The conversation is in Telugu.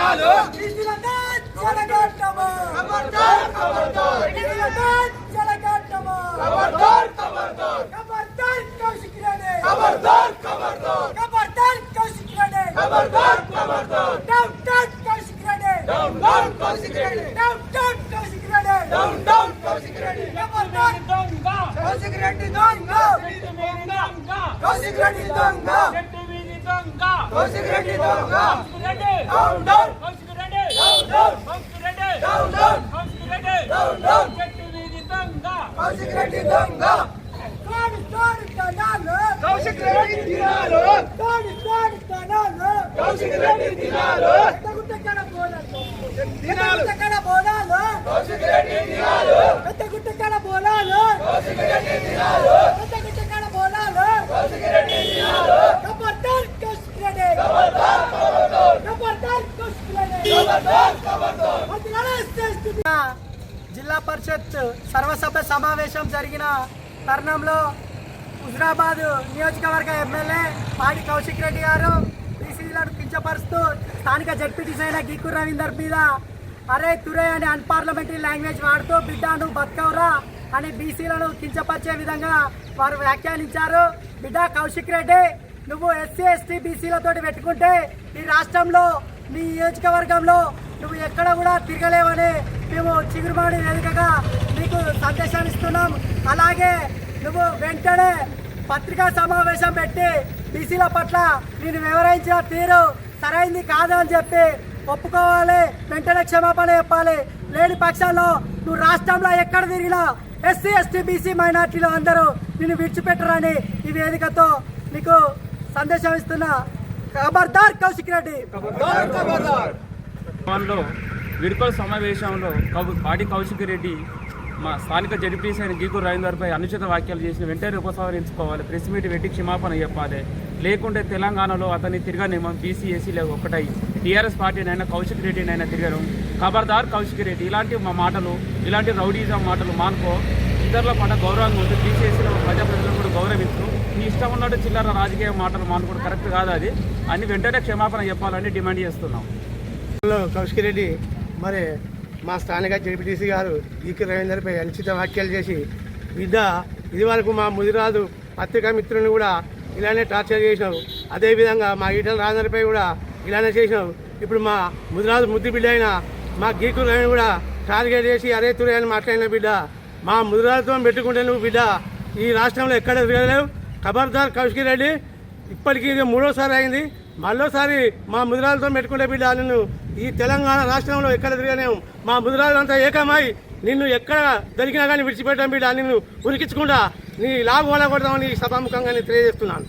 విఘ్నాలు కౌశిక్ రెడ్డి దొంగ కౌశిక్ రెడ్డి దొంగ దొంగ. కౌశిక్ రెడ్డి దొంగ. Down down Kaushik Reddy. Down down Kaushik Reddy. Down down Kaushik Reddy. Down down చెట్టు వీధి దొంగ. కౌశిక్ రెడ్డి దొంగ. తోడు తోడు తనాలు కౌశిక్ రెడ్డి దినాలు. తోడు తోడు తనాలు కౌశిక్ రెడ్డి కౌశిక్ కౌశిక్ దినాలు పెద్దగుట్టకడ బోనాలు కౌశిక్ రెడ్డి దినాలు ఖబర్దార్ కౌశిక్ రెడ్డి ఖబర్దార్ ఖబర్దార్ ఖబర్దార్ కౌశిక్ రెడ్డి ఖబర్దార్ ఖబర్దార్ జిల్లా పరిషత్ సర్వసభ సమావేశం జరిగిన తరుణంలో హుజరాబాద్ నియోజకవర్గ ఎమ్మెల్యే పాడి కౌశిక్ రెడ్డి గారు బీసీలను కించపరుస్తూ స్థానిక జడ్పీటీసీ అయిన గీకు రవీందర్ మీద అరే తురే అనే అన్పార్లమెంటరీ లాంగ్వేజ్ వాడుతూ బిడ్డాను బతకవరా అని బీసీలను కించపరిచే విధంగా వారు వ్యాఖ్యానించారు. బిడ్డ కౌశిక్ రెడ్డి నువ్వు ఎస్సీ ఎస్టీ బీసీలతోటి పెట్టుకుంటే ఈ రాష్ట్రంలో నీ నియోజకవర్గంలో నువ్వు ఎక్కడ కూడా తిరగలేవని మేము చిగురుమాడి వేదికగా నీకు సందేశాన్ని ఇస్తున్నాం. అలాగే నువ్వు వెంటనే పత్రికా సమావేశం పెట్టి బీసీల పట్ల నేను వివరించిన తీరు సరైంది కాదని చెప్పి ఒప్పుకోవాలి వెంటనే క్షమాపణ చెప్పాలి. లేని పక్షాల్లో నువ్వు రాష్ట్రంలో ఎక్కడ తిరిగినా ఎస్సీ ఎస్టీ బీసీ మైనార్టీలు అందరూ నిన్ను విడిచిపెట్టరని ఈ వేదికతో నీకు సందేశం ఇస్తున్నా. ఖబర్దార్ కౌశిక్ రెడ్డి. విడుకల సమావేశంలో కౌ- పాటి కౌశిక్ రెడ్డి మా స్థానిక జడ్పీసీ అయిన గీకు రవీందర్పై అనుచిత వ్యాఖ్యలు చేసిన వెంటనే ఉపసంహరించుకోవాలి. ప్రెస్ మీట్ పెట్టి క్షమాపణ చెప్పాలి. లేకుంటే తెలంగాణలో అతన్ని తిరగనేమో బీసీ ఎస్సీలు ఒకటై. టీఆర్ఎస్ పార్టీనైనా కౌశిక్ రెడ్డినైనా తిరగడం ఖబర్దార్ కౌశిక్ రెడ్డి. ఇలాంటి మా మాటలు ఇలాంటి రౌడీజం మాటలు మానుకో. ఇతరుల పట్ల గౌరవంగా ఉంది బీసీఎస్సీ ప్రజాప్రతినిధులు కూడా గౌరవిస్తున్నాం నీ ఇష్టం ఉన్నట్టు చిల్లర రాజకీయ మాటలు మానుకోవడం కరెక్ట్ కాదు అది. అని వెంటనే క్షమాపణ చెప్పాలని డిమాండ్ చేస్తున్నాం. లో కౌశిక్ రెడ్డి. మరి మా స్థానిక జడ్పీటీసీ గారు ఈకి రవీందర్పై అనుచిత వ్యాఖ్యలు చేసి బిడ్డ ఇదివరకు మా ముదిరాజు పత్రికా మిత్రుని కూడా ఇలానే టార్చర్ చేసినావు. అదేవిధంగా మా ఈటల రాజందరిపై కూడా ఇలానే చేసినావు. ఇప్పుడు మా ముదిరాజు ముద్దు బిడ్డ అయిన మా గీకు కూడా టార్గెట్ చేసి అరే తురే అని మాట్లాడిన బిడ్డ. మా ముదురాత్వం పెట్టుకుంటే నువ్వు బిడ్డ. ఈ రాష్ట్రంలో ఎక్కడ తిరగలేవు. ఖబర్దార్ కౌశికి రెడ్డి ఇప్పటికీ ఇది మూడోసారి అయింది. మళ్ళోసారి మా ముదిరాలతో పెట్టుకుంటే బిడ్డ నిన్ను ఈ తెలంగాణ రాష్ట్రంలో ఎక్కడ తిరగలేము మా ముదిరాలంతా ఏకమై నిన్ను ఎక్కడ దొరికినా కానీ విడిచిపెట్టాం బిడ్డ నిన్ను ఉరికించకుండా నీ లాభం వల్ల కొడదామని సభాముఖంగా నేను తెలియజేస్తున్నాను.